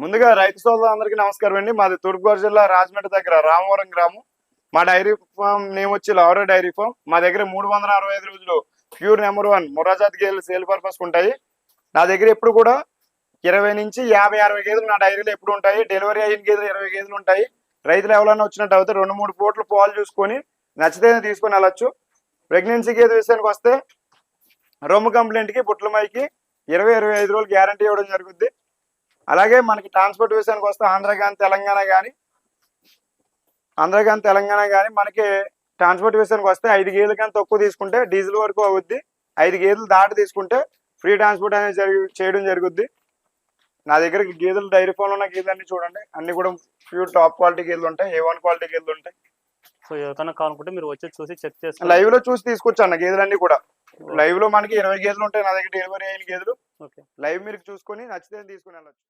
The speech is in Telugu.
ముందుగా రైతు సోదరులందరికీ నమస్కారం అండి. మాది తూర్పుగోదావరి జిల్లా రాజమండ్రి దగ్గర రామవరం గ్రామం. మా డైరీ ఫామ్ నేమ్ వచ్చి లవరే డైరీ ఫామ్. మా దగ్గర మూడు వందల అరవై ఐదు రోజులు ప్యూర్ నెంబర్ వన్ మురాజాత్ గేదెలు సేల్ పర్పస్ ఉంటాయి. నా దగ్గర ఎప్పుడు కూడా ఇరవై నుంచి యాభై అరవై గేదెలు నా డైరీలో ఎప్పుడు ఉంటాయి. డెలివరీ అయిన గేదెలు ఇరవై గేదెలు ఉంటాయి. రైతులు ఎవరైనా వచ్చినట్టు అయితే రెండు మూడు పూట్లు పాలు చూసుకొని నచ్చితే తీసుకొని వెళ్ళొచ్చు. ప్రెగ్నెన్సీ గేదె విషయానికి వస్తే రొమ్ము కంప్లైంట్కి బుట్లమైకి ఇరవై ఇరవై ఐదు రోజులు గ్యారంటీ ఇవ్వడం జరుగుద్ది. అలాగే మనకి ట్రాన్స్పోర్ట్ విషయానికి వస్తే ఆంధ్ర కానీ తెలంగాణ కానీ ఆంధ్ర కానీ తెలంగాణ కానీ మనకి ట్రాన్స్పోర్ట్ విషయానికి వస్తే ఐదు గేదెల కానీ తక్కువ తీసుకుంటే డీజిల్ వరకు అవుద్ది. ఐదు గేదెలు దాటి తీసుకుంటే ఫ్రీ ట్రాన్స్పోర్ట్ అనేది జరిగి చేయడం జరుగుద్ది. నా దగ్గర గేదెలు డైరీ ఫామ్లో ఉన్న గేదెలు అన్ని చూడండి. అన్ని కూడా ప్యూర్ టాప్ క్వాలిటీ గేదెలు ఉంటాయి. ఏ వన్ క్వాలిటీ గేదెలు ఉంటాయి. సో ఎవరికైనా కావాలనుకుంటే మీరు వచ్చి చూసి చెక్ చేసుకోండి. లైవ్లో చూసి తీసుకొచ్చు అన్న గేదెలన్నీ కూడా. లైవ్లో మనకి ఇరవై గేదెలు ఉంటాయి. నా దగ్గర డెలివరీ అయిన గేదెలు ఓకే. లైవ్ మీరు చూసుకొని నచ్చితే తీసుకుని వెళ్ళచ్చు.